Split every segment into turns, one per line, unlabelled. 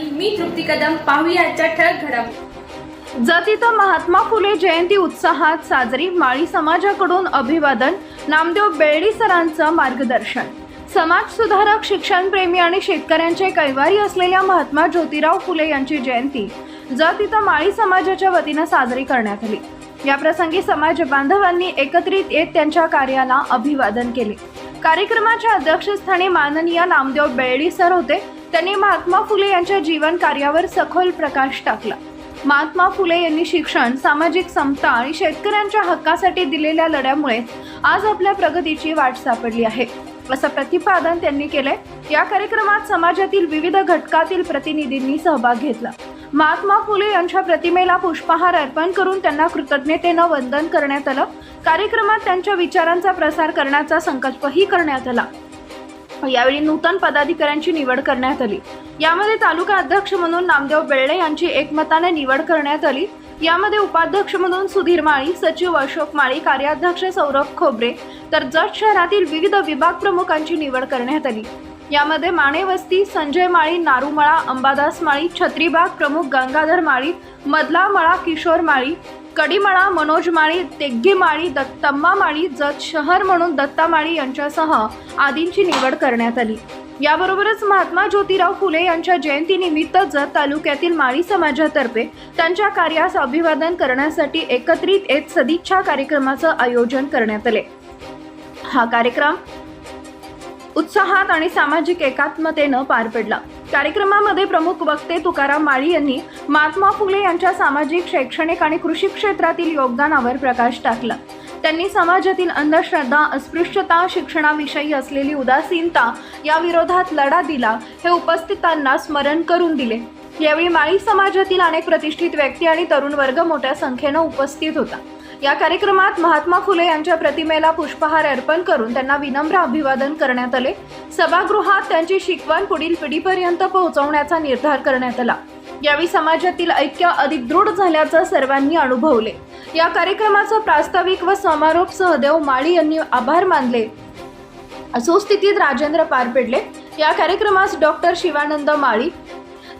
TV मी तृप्ती कदम पाहुयाच्या ठळक घडामोडी
जातीचा महात्मा फुले जयंती उत्साहात साजरी माळी समाजाकडून अभिवादन. नामदेव बेळडी सरांचं मार्गदर्शन. समाज सुधारक शिक्षणप्रेमी आणि शेतकऱ्यांचे कैवारी असलेल्या महात्मा ज्योतिराव फुले यांची जयंती जत इथं माळी समाजाच्या वतीनं साजरी करण्यात आली. या प्रसंगी समाज बांधवांनी एकत्रित येत त्यांच्या कार्याला अभिवादन केले. कार्यक्रमाच्या अध्यक्षस्थानी माननीय नामदेव बेळडी सर होते. त्यांनी महात्मा फुले यांच्या जीवन कार्यावर सखोल प्रकाश टाकला. महात्मा फुले यांनी शिक्षण सामाजिक समता आणि शेतकऱ्यांच्या हक्कासाठी दिलेल्या लढ्यामुळे आज आपल्या प्रगतीची वाट सापडली आहे. असं प्रतिपादन त्यांनी केलंय. या कार्यक्रमात समाजातील विविध घटकातील प्रतिनिधींनी सहभाग घेतला. महात्मा फुले यांच्या प्रतिमेला पुष्पहार अर्पण करून त्यांना कृतज्ञतेनं वंदन करण्यात आलं. कार्यक्रमात त्यांच्या विचारांचा प्रसार करण्याचा संकल्पही करण्यात आला. यावेळी नूतन पदाधिकाऱ्यांची निवड करण्यात आली. यामध्ये तालुका अध्यक्ष म्हणून नामदेव बेर्डे यांची एकमताने निवड करण्यात आली. यामध्ये उपाध्यक्ष म्हणून सुधीर माळी सचिव अशोक माळी कार्याध्यक्ष सौरभ खोबरे तर जत शहरातील विविध विभाग प्रमुखांची निवड करण्यात आली. यामध्ये माणे वस्ती संजय माळी नारूमळा अंबादास माळी छत्रीबाग प्रमुख गंगाधर माळी मधला मळा किशोर माळी कडिमळा मनोज माळी तेग्गी माळी दत्तम्मा माळी जत शहर म्हणून दत्ता माळी यांच्यासह आदींची निवड करण्यात आली. याबरोबरच महात्मा ज्योतिराव फुले यांच्या जयंतीनिमित्त जत तालुक्यातील माळी समाजातर्फे त्यांच्या कार्यास अभिवादन करण्यासाठी एकत्रित येत सदिच्छा कार्यक्रमाचं आयोजन करण्यात आले. हा कार्यक्रम उत्साहात आणि सामाजिक एकात्मतेनं पार पडला. कार्यक्रमामध्ये प्रमुख वक्ते तुकाराम माळी यांनी महात्मा फुले यांच्या सामाजिक शैक्षणिक आणि कृषी क्षेत्रातील योगदानावर प्रकाश टाकला. त्यांनी समाजातील अंधश्रद्धा अस्पृश्यता शिक्षणाविषयी असलेली उदासीनता या विरोधात लढा दिला हे उपस्थितांना स्मरण करून दिले. यावेळी माळी समाजातील अनेक प्रतिष्ठित व्यक्ती आणि तरुण वर्ग मोठ्या संख्येनं उपस्थित होता. या कार्यक्रमात महात्मा फुले यांच्या प्रतिमेला पुष्पहार अर्पण करून त्यांना विनम्र अभिवादन करण्यात आले. सभागृहात त्यांची शिकवण पुढील पिढीपर्यंत पोहोचवण्याचा निर्धार करण्यात आला. यावेळी समाजातील ऐक्य अधिक दृढ झाल्याचं सर्वांनी अनुभवले. या कार्यक्रमाचं प्रास्ताविक व समारोप सहदेव माळी यांनी आभार मानले. सुस्थितीत राजेंद्र पार पडले. या कार्यक्रमास डॉक्टर शिवानंद माळी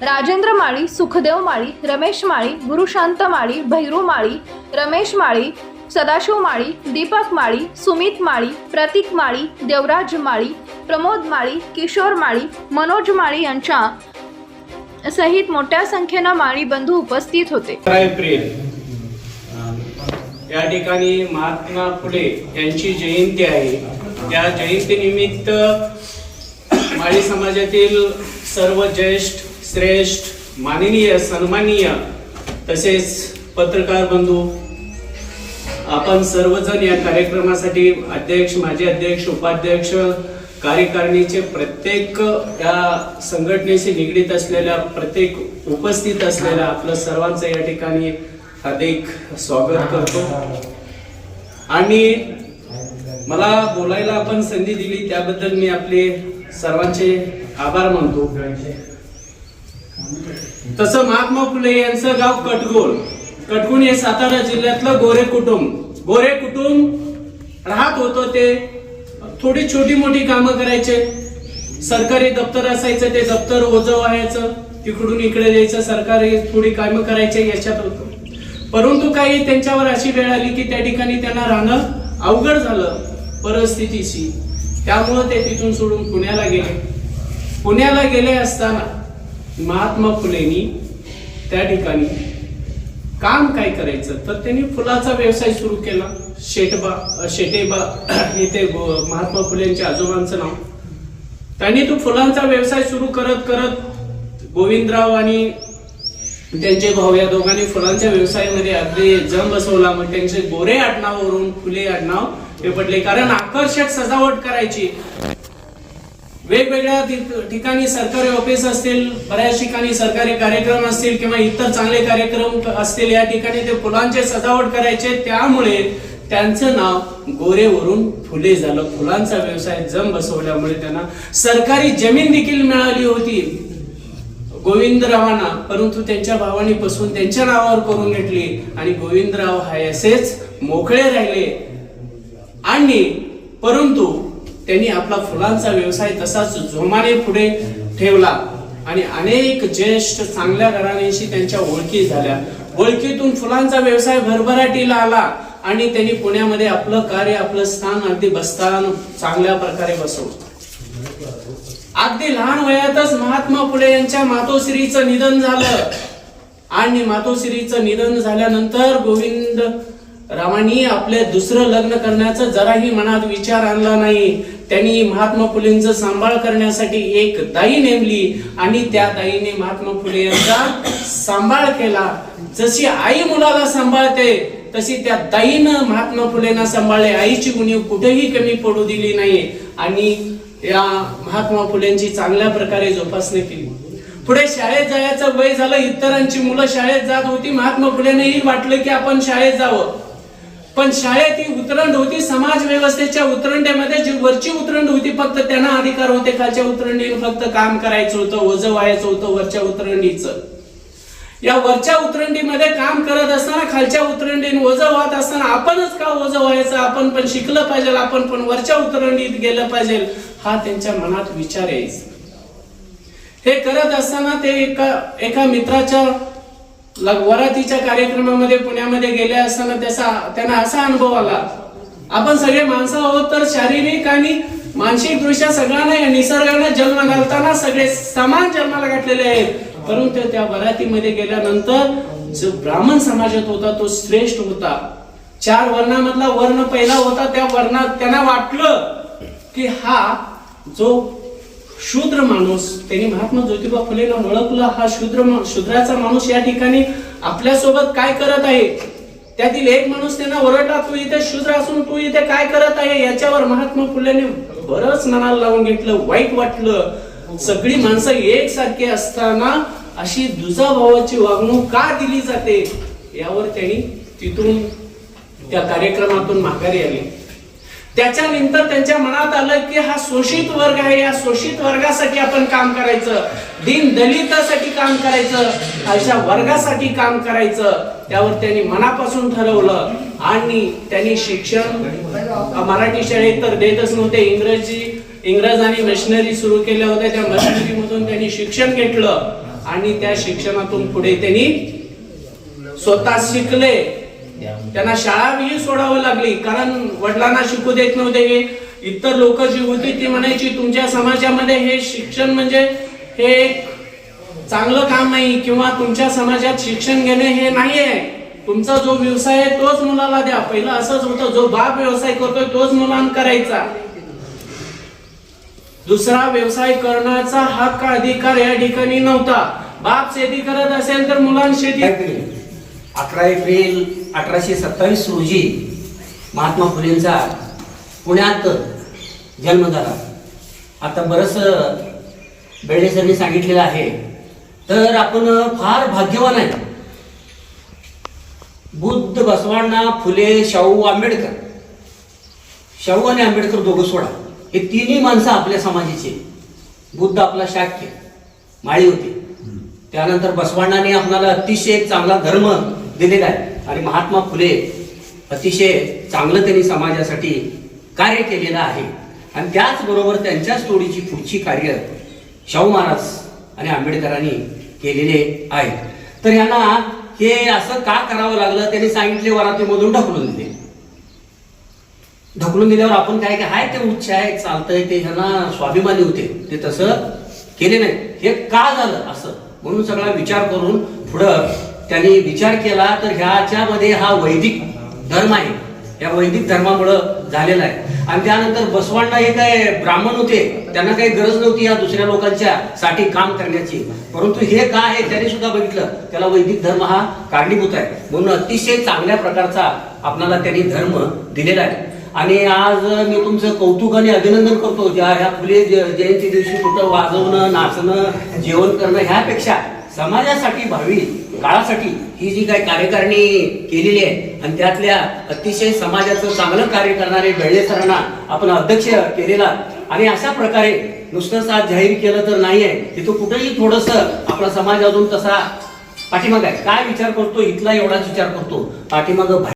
राजेंद्र माळी सुखदेव माळी रमेश माळी गुरुशांत माळी भैरू माळी रमेश माळी सदाशिव माळी दीपक माळी सुमित माळी प्रतीक माळी देवराज माळी प्रमोद माळी किशोर माळी मनोज माळी यांच्या सहित मोठ्या संख्येनं माळी बंधू उपस्थित होते.
या ठिकाणी महात्मा फुले यांची जयंती आहे. त्या जयंतीनिमित्त माळी समाजातील सर्व ज्येष्ठ श्रेष्ठ माननीय सन्माननीय तसेच पत्रकार बंधू आपण सर्वजण या कार्यक्रमासाठी अध्यक्ष माजी अध्यक्ष उपाध्यक्ष कार्यकारिणीचे प्रत्येक या संघटनेशी निगडीत असलेल्या प्रत्येक उपस्थित असलेल्या आपलं सर्वांचं या ठिकाणी हार्दिक स्वागत करतो. आणि मला बोलायला आपण संधी दिली त्याबद्दल मी आपले सर्वांचे आभार मानतो. तसं महात्मा फुले यांचं गाव कटगोल. कटगुण हे सातारा जिल्ह्यातलं गोरे कुटुंब. गोरे कुटुंब राहत होतं ते. थोडी छोटी मोठी कामं करायचे. सरकारी दप्तर असायचं ते दप्तर ओझं व्हायचं. तिकडून इकडे द्यायचं सरकारी थोडी कामं करायचे याच्यात होतं. परंतु काही त्यांच्यावर अशी वेळ आली की त्या ठिकाणी त्यांना राहणं अवघड झालं परिस्थितीशी. त्यामुळं ते तिथून सोडून पुण्याला गेले. पुण्याला गेले असताना महात्मा फुलेंनी त्या ठिकाणी काम काय करायचं? तर त्यांनी फुलाचा व्यवसाय सुरू केला. शेटबा शेटेबा हे ते महात्मा फुलेंच्या आजोबांचं नाव. त्यांनी तो फुलांचा व्यवसाय सुरू करत करत गोविंदराव आणि त्यांचे भाऊ या दोघांनी फुलांच्या व्यवसायामध्ये अगदी जम बसवला. मग त्यांचे गोरे आडनावावरून फुले आडनाव हे पडले. कारण आकर्षक सजावट करायची. वेगवेगळ्या ठिकाणी सरकारी ऑफिस असतील बऱ्याच ठिकाणी सरकारी कार्यक्रम असतील किंवा इतर चांगले कार्यक्रम असतील या ठिकाणी ते फुलांचे सजावट करायचे त्यामुळे त्यांचं नाव गोरेवरून फुले झालं. फुलांचा व्यवसाय जम बसवल्यामुळे त्यांना सरकारी जमीन देखील मिळाली होती. गोविंदरावांना परंतु त्यांच्या भावाने बसून त्यांच्या नावावर करून घेतली आणि गोविंदराव हा असेच मोकळे राहिले. आणि परंतु त्यांनी आपला फुलांचा व्यवसाय तसाच जोमाने पुढे ठेवला. आणि अनेक ज्येष्ठ चांगल्या घराण्याशी त्यांच्या ओळखी झाल्या. ओळखीतून फुलांचा व्यवसाय भरभराटीला आला आणि त्यांनी पुण्यामध्ये आपलं कार्य आपलं स्थान अगदी बसतान चांगल्या प्रकारे बसवलं. अगदी लहान वयातच महात्मा फुले यांच्या मातोश्रीचं निधन झालं. आणि मातोश्रीचं निधन झाल्यानंतर गोविंद रामानी आपले दुसरं लग्न करण्याचा जराही मनात विचार आणला नाही. त्यांनी महात्मा फुलेंचा सांभाळ करण्यासाठी एक दाई नेमली आणि त्या दाईने महात्मा फुले यांचा सांभाळ केला. जशी आई मुलाला सांभाळते तशी त्या दाईनं महात्मा फुलेंना सांभाळले. आईची उणीव कुठेही कमी पडू दिली नाही आणि या महात्मा फुलेंची चांगल्या प्रकारे जोपासना केली. पुढे शाळेत जायचं वय झालं इतरांची मुलं शाळेत जात होती. महात्मा फुलेनेही वाटलं की आपण शाळेत जावं. पण शाळेत ही उतरंड होती समाज व्यवस्थेच्या उतरंड्यामध्ये जी वरची उतरंड होती फक्त त्यांना अधिकार होते खालच्या उतरंडीनं फक्त काम करायचं होतं ओझ व्हायचं होतं वरच्या उतरंडीचं. या वरच्या उतरंडीमध्ये काम करत असताना खालच्या उतरंडीने ओझ वाहत असताना आपणच का ओझ व्हायचं? आपण पण शिकलं पाहिजे आपण पण वरच्या उतरंडीत गेलं पाहिजे. हा त्यांच्या मनात विचार यायचा. हे करत असताना ते एका एका मित्राच्या वरातीच्या कार्यक्रमामध्ये पुण्यामध्ये गेले असताना त्याचा त्यांना असा अनुभव आला. आपण सगळे माणसं आहोत तर शारीरिक आणि मानसिक दृष्ट्या सगळ्यांना या निसर्गाने जन्म घालताना सगळे समान जन्माला घातलेले आहेत. परंतु त्या वरातीमध्ये गेल्यानंतर जो ब्राह्मण समाजात होता तो श्रेष्ठ होता. चार वर्णामधला वर्ण पहिला होता. त्या वर्णात त्यांना वाटलं की हा जो शूद्र माणूस. त्यांनी महात्मा ज्योतिबा फुलेला ओळखला. हा शूद्र मा- शूद्राचा माणूस या ठिकाणी आपल्यासोबत काय करत आहे? त्यातील एक माणूस त्यांना ओरडला तू इथे शूद्र असून तू इथे काय करत आहे? याच्यावर महात्मा फुलेने बरंच मनाला लावून घेतलं वाईट वाटलं. सगळी माणसं एकसारखी असताना अशी दुजाभावाची वागणूक का दिली जाते? यावर त्यांनी तिथून त्या कार्यक्रमातून माघारी आली. त्याच्यानंतर त्यांच्या मनात आलं की हा शोषित वर्ग आहे. या शोषित वर्गासाठी आपण काम करायचं. दिन दलितासाठी काम करायचं. अशा वर्गासाठी काम करायचं. त्यावर त्यांनी मनापासून ठरवलं. आणि त्यांनी शिक्षण मराठी शाळेत तर देतच नव्हते. इंग्रजी इंग्रज आणि मशिनरी सुरू केल्या होत्या. त्या मशिनरीमधून त्यांनी शिक्षण घेतलं. आणि त्या शिक्षणातून पुढे त्यांनी स्वतः शिकले. त्यांना शाळा बी सोडावं लागली कारण वडिलांना शिकू देत नव्हते हे. इतर लोक जी होती ती म्हणायची तुमच्या समाजामध्ये हे शिक्षण म्हणजे हे चांगलं काम नाही किंवा तुमच्या समाजात शिक्षण घेणे हे नाहीये. तुमचा जो व्यवसाय आहे तोच मुलाला द्या. पहिलं असंच होतं जो बाप व्यवसाय करतोय तोच मुलांना करायचा. दुसरा व्यवसाय करण्याचा हक्क अधिकार या ठिकाणी नव्हता. बाप शेती करत असेल तर मुलांना शेती
अकरा एप्रिल अठराशे सत्तावीस रोजी महात्मा फुलेंचा पुण्यात जन्म झाला. आता बरंच बेळे सरांनी सांगितलेलं आहे. तर आपण फार भाग्यवान आहे. बुद्ध बसवांना फुले शाहू आंबेडकर. शाहू आणि आंबेडकर दोघं सोडा. हे तिन्ही माणसं आपल्या समाजाचे. बुद्ध आपला शाक्य. माळी होते. त्यानंतर बसवांनाने आपल्याला अतिशय चांगला धर्म दिलेला आहे. आणि महात्मा फुले अतिशय चांगलं त्यांनी समाजासाठी कार्य केलेलं आहे. आणि त्याचबरोबर त्यांच्याच तोडीची पुढची कार्य शाहू महाराज आणि आंबेडकरांनी केलेले आहेत तर यांना हे असं का करावं लागलं? त्यांनी सांगितले वरातीमधून ढकलून दिले. ढकलून दिल्यावर आपण काय काय हाय ते उच्च आहे चालतंय ते ह्यांना स्वाभिमानी होते. ते तसं केले नाही. हे का झालं असं? म्हणून सगळा विचार करून पुढं त्यांनी विचार केला तर ह्याच्यामध्ये हा वैदिक धर्म आहे. या वैदिक धर्मामुळं झालेला आहे. आणि त्यानंतर बसवांना हे काय ब्राह्मण होते त्यांना काही गरज नव्हती या दुसऱ्या लोकांच्या साठी काम करण्याची. परंतु हे काय आहे त्यांनी सुद्धा बघितलं. त्याला वैदिक धर्म हा कारणीभूत आहे. म्हणून अतिशय चांगल्या प्रकारचा आपणाला त्यांनी धर्म दिलेला आहे. आणि आज मी तुमचं कौतुक आणि अभिनंदन करतो. ज्या ह्या फुले ज- जयंती दिवशी कुठं वाजवणं नाचणं जेवण करणं ह्यापेक्षा समाजासाठी भावी काळासाठी ही जी काही कार्यकारिणी केलेली आहे आणि त्यातल्या अतिशय समाजाचं चांगलं कार्य करणारे बेळले सरांना आपण अध्यक्ष केलेला आणि अशा प्रकारे नुसतंच आज जाहीर केलं तर नाही आहे. तिथं कुठेही थोडस आपला समाज अजून तसा पाठीमाग आहे. काय विचार करतो? इथला एवढाच विचार करतो. पाठीमाग